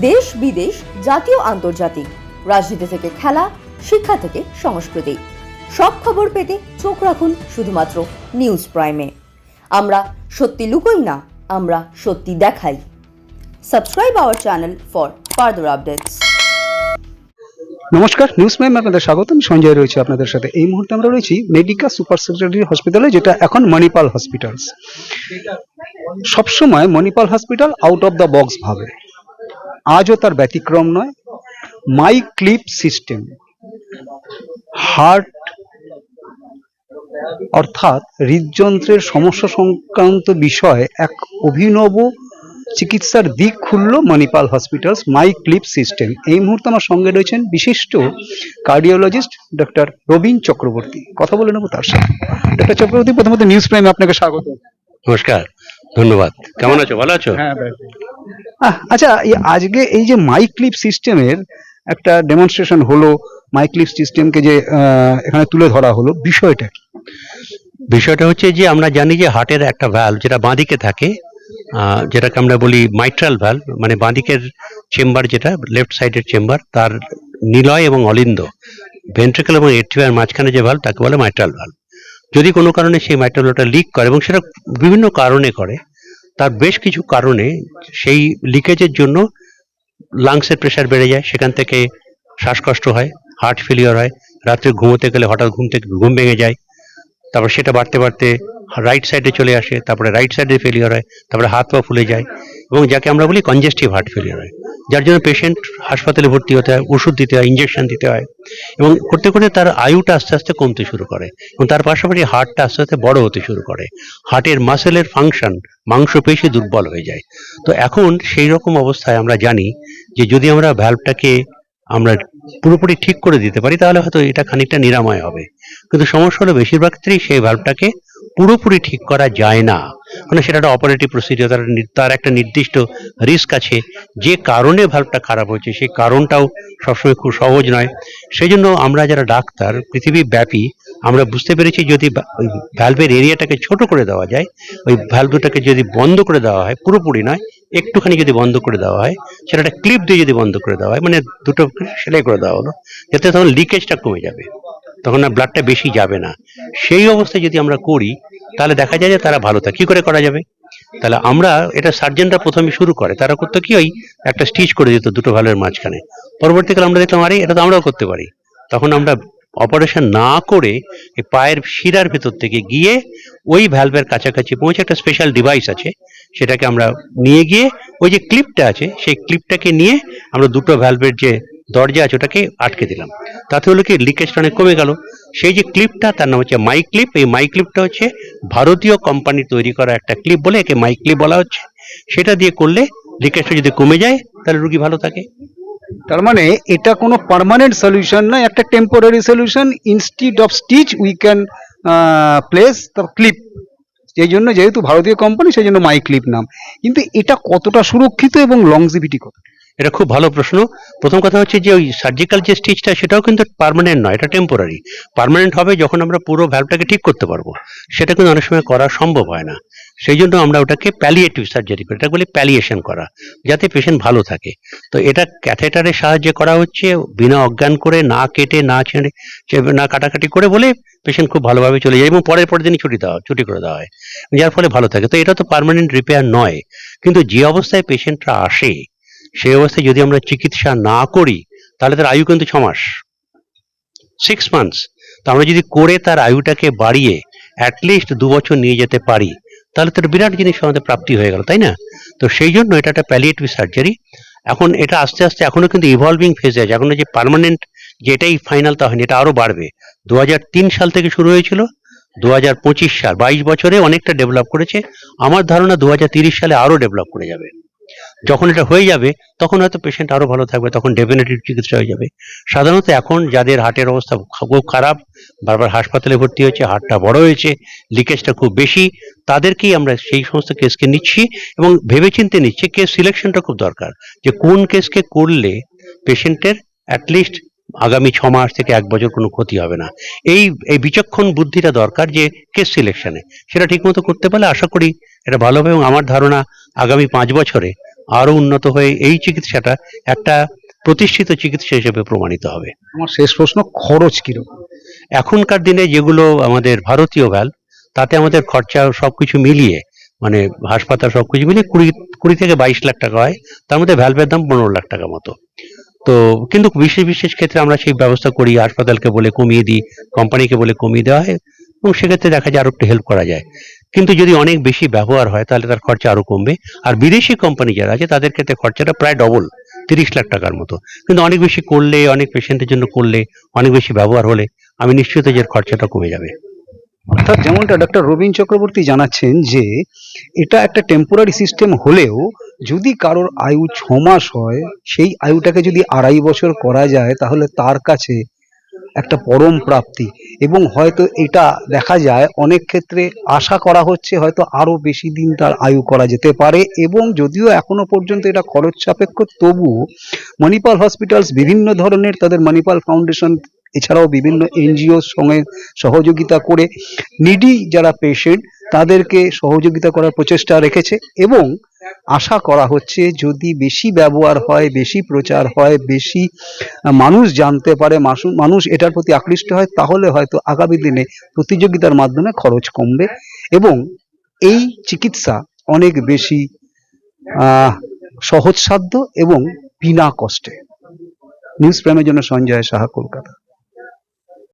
দেশ বিদেশ, জাতীয়, আন্তর্জাতিক। রাজনীতি থেকে খেলা, শিক্ষা থেকে সংস্কৃতি। সব খবর পেতে চোখ রাখুন শুধুমাত্র নিউজ প্রাইমে। আমরা সত্যি লুকোই না, আমরা সত্যি দেখাই। Subscribe our channel for further updates. নমস্কার, নিউজ প্রাইম আপনাদের স্বাগত আমি সঞ্জয় রয়েছে আপনাদের সাথে। এই মুহূর্তে আমরা রয়েছি মেডিকা সুপার স্পেশালিটি হসপিটালে, যেটা এখন মণিপাল হসপিটালস। সবসময় Manipal hospital out of the box ভাবে। আজও তার ব্যতিক্রম নয় মাই ক্লিপ সিস্টেম হার্ট অর্থাৎ হৃদযন্ত্রের সমস্যা সংক্রান্ত বিষয়ে এক অভিনব চিকিৎসার দিক খুলল Manipal hospitals my clip system এই মুহূর্তে আমার সঙ্গে রয়েছেন বিশিষ্ট কার্ডিওলজিস্ট ডক্টর রবীন চক্রবর্তী। কথা বলে নেব তার সাথে। ডক্টর চক্রবর্তী প্রথমত নিউজ প্রাইমে আপনাকে স্বাগত। নমস্কার ধন্যবাদ। কেমন আছো? ভালো আছো? হ্যাঁ আচ্ছা আজকে এই যে মাই ক্লিপ সিস্টেমের একটা ডেমনস্ট্রেশন হলো মাই ক্লিপ সিস্টেমকে যে এখানে তুলে ধরা হলো, বিষয়টা কি? বিষয়টা হচ্ছে যে আমরা জানি যে হার্টের একটা ভ্যালভ যেটা বাঁদিকে থাকে যেটাকে আমরা বলি মাইট্রাল ভ্যালভ মানে বাঁদিকের চেম্বার যেটা লেফট সাইডের চেম্বার তার নিলয় এবং অলিন্দ ভেন্ট্রিকল এবং এট্রিয়ার মাঝখানে যে ভ্যালভ তাকে বলে মাইট্রাল ভ্যালভ যদি কোনো কারণে সেই মাইট্রালটা লিক করে এবং সেটা বিভিন্ন কারণে করে তার বেশ কিছু কারণে সেই লিকেজের জন্য লাংসের প্রেশার বেড়ে যায়, সেখান থেকে শ্বাসকষ্ট হয়, হার্ট ফেলিওর হয়, রাত্রে ঘুমোতে গেলে হঠাৎ ঘুম থেকে ঘুম ভেঙে যায়, তারপর সেটা বাড়তে বাড়তে রাইট সাইডে চলে আসে, তারপরে রাইট সাইডে ফেলিওর হয়, তারপরে হাত পা ফুলে যায় এবং যাকে আমরা বলি কনজেস্টিভ হার্ট ফেলিয়ার হয়। যার জন্য পেশেন্ট হাসপাতালে ভর্তি হতে হয়, ওষুধ দিতে হয় ইঞ্জেকশন দিতে হয় এবং করতে করতে তার আয়ুটা আস্তে আস্তে কমতে শুরু করে এবং তার পাশাপাশি হার্টটা আস্তে আস্তে বড় হতে শুরু করে। হার্টের মাসেলের ফাংশন মাংসপেশি দুর্বল হয়ে যায়। তো এখন সেই রকম অবস্থায় আমরা জানি যে যদি আমরা ভ্যালভটাকে আমরা পুরোপুরি ঠিক করে দিতে পারি, তাহলে হয়তো এটা খানিকটা নিরাময় হবে। কিন্তু সমস্যা হলো বেশিরভাগ ক্ষেত্রেই সেই ভ্যালভটাকে পুরোপুরি ঠিক করা যায় না। মানে সেটা একটা অপারেটিভ প্রসিডিওর তার তার একটা নির্দিষ্ট রিস্ক আছে। যে কারণে ভ্যালভটা খারাপ হচ্ছে সেই কারণটাও সবসময় খুব সহজ নয়। সেই জন্য আমরা যারা ডাক্তার পৃথিবী ব্যাপী আমরা বুঝতে পেরেছি যদি ওই ভ্যালভের এরিয়াটাকে ছোট করে দেওয়া যায়, ওই ভ্যালভ দুটাকে যদি বন্ধ করে দেওয়া হয়, পুরোপুরি নয়, একটুখানি যদি বন্ধ করে দেওয়া হয় সেটা একটা ক্লিপ দিয়ে যদি বন্ধ করে দেওয়া হয় মানে দুটো সেলাই করে দেওয়া হলো, যাতে তখন লিকেজটা কমে যাবে। তখন আর ব্লাডটা বেশি যাবে না। সেই অবস্থায় যদি আমরা করি, তাহলে দেখা যায় যে তারা ভালো থাকে। কি করে করা যাবে? তাহলে আমরা, এটা সার্জনরা প্রথমে শুরু করে। তারা করতো কি? ওই একটা স্টিচ করে দিত দুটো ভালোর মাঝখানে। পরবর্তীকালে আমরা দেখলাম, আরে, এটা তো আমরাও করতে পারি। তখন আমরা অপারেশন না করে এই পায়ের শিরার ভেতর থেকে গিয়ে ওই ভ্যালভের কাছাকাছি পৌঁছে একটা স্পেশাল ডিভাইস আছে, সেটাকে আমরা নিয়ে গিয়ে ওই যে ক্লিপটা আছে, সেই ক্লিপটাকে নিয়ে আমরা দুটো ভ্যালভের যে দরজা আছে ওটাকে আটকে দিলাম। তাতে হলো কি লিকেজটা অনেক কমে গেল। সেই যে ক্লিপটা তার নাম হচ্ছে মাই ক্লিপ এই মাই ক্লিপটা হচ্ছে ভারতীয় কোম্পানি তৈরি করা একটা ক্লিপ বলে একে মাই ক্লিপ বলা হচ্ছে। সেটা দিয়ে করলে লিকেজটা যদি কমে যায়, তাহলে রুগী ভালো থাকে। তার মানে এটা কোনো পার্মানেন্ট সলিউশন না একটা temporary solution instead of stitch we can place the clip এই জন্য যেহেতু ভারতীয় কোম্পানি সেই জন্য মাই ক্লিপ নাম। কিন্তু এটা কতটা সুরক্ষিত এবং লংজিভিটি কত এটা খুব ভালো প্রশ্ন। প্রথম কথা হচ্ছে যে ওই সার্জিক্যাল যে স্টিচটা সেটাও কিন্তু পারমানেন্ট নয়, এটা টেম্পোরারি পার্মানেন্ট হবে যখন আমরা পুরো ভ্যালভটাকে ঠিক করতে পারব। সেটা কিন্তু অনেক সময় করা সম্ভব হয় না। সেই জন্য আমরা ওটাকে প্যালিয়েটিভ সার্জারি করি। এটা বলি প্যালিয়েশন করা, যাতে পেশেন্ট ভালো থাকে। তো এটা ক্যাথেটারের সাহায্যে করা হচ্ছে, বিনা অজ্ঞান করে, না কেটে, না ছেড়ে না কাটাকাটি করে বলে পেশেন্ট খুব ভালোভাবে চলে যায় এবং পরের পরের দিনই ছুটি দেওয়া, ছুটি করে দেওয়া হয়। যার ফলে ভালো থাকে। তো এটা তো পারমানেন্ট রিপেয়ার নয়। কিন্তু যে অবস্থায় পেশেন্টরা আসে সেই অবস্থায় যদি আমরা চিকিৎসা না করি, তাহলে তার আয়ু কিন্তু ছ মাস সিক্স মান্থস তো আমরা যদি করে তার আয়ুটাকে বাড়িয়ে অ্যাটলিস্ট দু বছর নিয়ে যেতে পারি, তাহলে তার বিরাট জিনিস আমাদের প্রাপ্তি হয়ে গেল, তাই না? তো সেই জন্য এটা একটা প্যালিয়েটিভ সার্জারি এখন এটা আস্তে আস্তে এখনও কিন্তু ইভলভিং ফেজে আছে। এখনও যে পার্মানেন্ট যে এটাই ফাইনাল তা হয়নি, এটা আরও বাড়বে। দু হাজার তিন সাল থেকে শুরু হয়েছিল দু হাজার পঁচিশ সাল, বাইশ বছরে অনেকটা ডেভেলপ করেছে। আমার ধারণা দু সালে আরও ডেভেলপ করে যাবে। যখন এটা হয়ে যাবে, তখন হয়তো পেশেন্ট আরও ভালো থাকবে, তখন ডেফিনেটিভ চিকিৎসা হয়ে যাবে। সাধারণত এখন যাদের হার্টের অবস্থা খুব খারাপ, বারবার হাসপাতালে ভর্তি হয়েছে, হার্টটা বড় হয়েছে লিকেজটা খুব বেশি, তাদেরকেই আমরা সেই সমস্ত কেসকে নিচ্ছি এবং ভেবেচিন্তে নিচ্ছি কেস সিলেকশনটা খুব দরকার, যে কোন কেসকে করলে পেশেন্টের অ্যাটলিস্ট আগামী ছ মাস থেকে এক বছর কোনো ক্ষতি হবে না। এই এই বিচক্ষণ বুদ্ধিটা দরকার যে কেস সিলেকশনে সেটা ঠিকমতো করতে পারলে আশা করি এটা ভালো হবে এবং আমার ধারণা আগামী পাঁচ বছরে আরও উন্নত হয়ে এই চিকিৎসাটা একটা প্রতিষ্ঠিত চিকিৎসা হিসেবে প্রমাণিত হবে। আমার শেষ প্রশ্ন খরচ কীরকম? এখনকার দিনে যেগুলো আমাদের ভারতীয় ভ্যাল তাতে আমাদের খরচা সবকিছু মিলিয়ে মানে হাসপাতাল সবকিছু মিলিয়ে কুড়ি কুড়ি থেকে বাইশ লাখ টাকা হয় তার মধ্যে ভ্যালভের দাম পনেরো লাখ টাকা মতো। তো কিন্তু বিশেষ বিশেষ ক্ষেত্রে আমরা সেই ব্যবস্থা করি হাসপাতালকে বলে কমিয়ে দিই কোম্পানিকে বলে কমিয়ে দেওয়া হয় এবং সেক্ষেত্রে দেখা যায় আরও একটু হেল্প করা যায়। কিন্তু যদি অনেক বেশি ব্যবহার হয়, তাহলে তার খরচা আরও কমবে। আর বিদেশি কোম্পানি যারা আছে, তাদের ক্ষেত্রে খরচাটা প্রায় ডবল তিরিশ লাখ টাকার মতো। কিন্তু অনেক বেশি করলে, অনেক পেশেন্টের জন্য করলে, অনেক বেশি ব্যবহার হলে, আমি নিশ্চিত যে খরচাটা কমে যাবে। অর্থাৎ যেমনটা ডক্টর রবীন চক্রবর্তী জানাচ্ছেন যে, এটা একটা টেম্পোরারি সিস্টেম হলেও যদি কারোর আয়ু ছ মাস হয়, সেই আয়ুটাকে যদি আড়াই বছর করা যায়, তাহলে তার কাছে একটা পরম প্রাপ্তি। এবং হয়তো এটা দেখা যায়, অনেক ক্ষেত্রে আশা করা হচ্ছে হয়তো আরও বেশি দিন তার আয়ু করা যেতে পারে এবং যদিও এখনও পর্যন্ত এটা খরচ সাপেক্ষ তবুও মণিপাল হসপিটালস বিভিন্ন ধরনের তাদের মণিপাল ফাউন্ডেশন এছাড়াও বিভিন্ন এনজিওর সঙ্গে সহযোগিতা করে নিডি যারা পেশেন্ট তাদেরকে সহযোগিতা করার প্রচেষ্টা রেখেছে এবং আশা করা হচ্ছে যদি বেশি ব্যবহার হয়, বেশি প্রচার হয়, বেশি মানুষ জানতে পারে, মানুষ এটার প্রতি আকৃষ্ট হয়, তাহলে হয়তো আগামী দিনে প্রতিযোগিতার মাধ্যমে খরচ কমবে এবং এই চিকিৎসা অনেক বেশি সহজসাধ্য এবং বিনা কষ্টে। নিউজ প্রাইমের জন্য সঞ্জয় সাহা, কলকাতা।